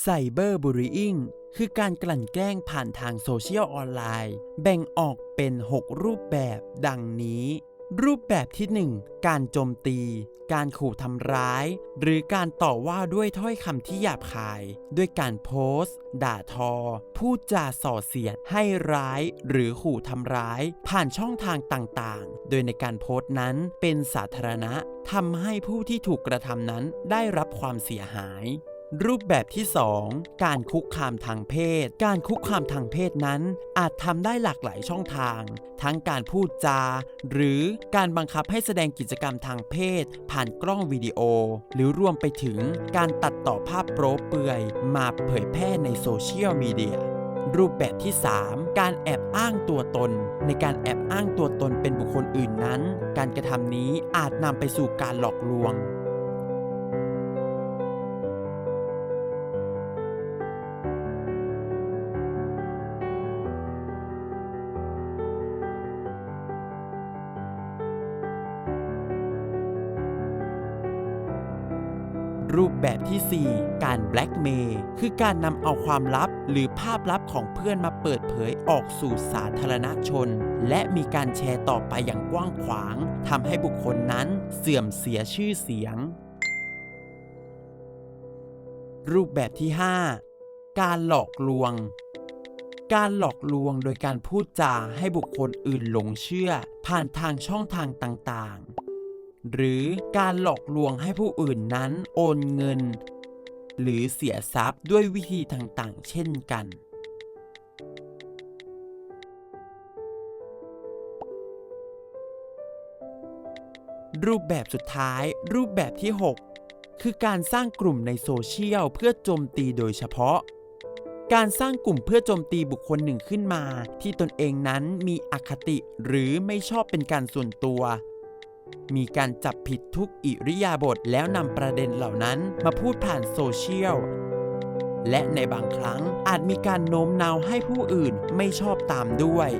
ไซเบอร์บู l ิ i งคือการกลั่นแกล้งผ่านทางโซเชียลออนไลน์ แบ่งออกเป็น 6 รูปแบบดังนี้ รูปแบบที่ 1 การโจมตี การขู่ทำร้าย หรือการต่อว่าด้วยถ้อยคำที่หยาบคาย ด้วยการโพสต์ ด่าทอ พูดจาส่อเสียด ให้ร้าย หรือขู่ทำร้าย ผ่านช่องทางต่างๆ โดยในการโพสต์นั้นเป็นสาธารณะทำให้ผู้ที่ถูกกระทำนั้นได้รับความเสียหาย รูปแบบที่ 2 การคุกคามทางเพศ การคุกคามทางเพศนั้น อาจทำได้หลากหลายช่องทาง ทั้งการพูดจา หรือการบังคับให้แสดงกิจกรรมทางเพศ ผ่านกล้องวิดีโอ หรือรวมไปถึงการตัดต่อภาพโป๊เปลือย มาเผยแพร่ในโซเชียลมีเดียรูปแบบที่ 3 การแอบอ้างตัวตน ในการแอบอ้างตัวตนเป็นบุคคลอื่นนั้น การกระทำนี้อาจนำไปสู่การหลอกลวง รูปแบบที่ 4 การแบล็กเมย์คือการนำเอาความลับหรือภาพลับของเพื่อนมาเปิดเผยออกสู่สาธารณชน และมีการแชร์ต่อไปอย่างกว้างขวางทำให้บุคคลนั้นเสื่อมเสียชื่อเสียง รูปแบบที่ 5 การหลอกลวงการหลอกลวงโดยการพูดจาให้บุคคลอื่นหลงเชื่อ ผ่านทางช่องทางต่างๆ หรือการหลอกลวงให้ผู้อื่นนั้นโอนเงิน หรือเสียทรัพย์ด้วยวิธีต่างๆ เช่นกัน รูปแบบสุดท้าย รูปแบบที่ 6 คือการสร้างกลุ่มในโซเชียลเพื่อโจมตีโดยเฉพาะการสร้างกลุ่มเพื่อโจมตีบุคคลหนึ่งขึ้นมา ที่ตนเองนั้นมีอคติหรือไม่ชอบเป็นการส่วนตัว มีการจับผิดทุกอิริยาบถแล้วนำประเด็นเหล่านั้นมาพูดผ่านโซเชียล และในบางครั้งอาจมีการโน้มน้าวให้ผู้อื่นไม่ชอบตามด้วย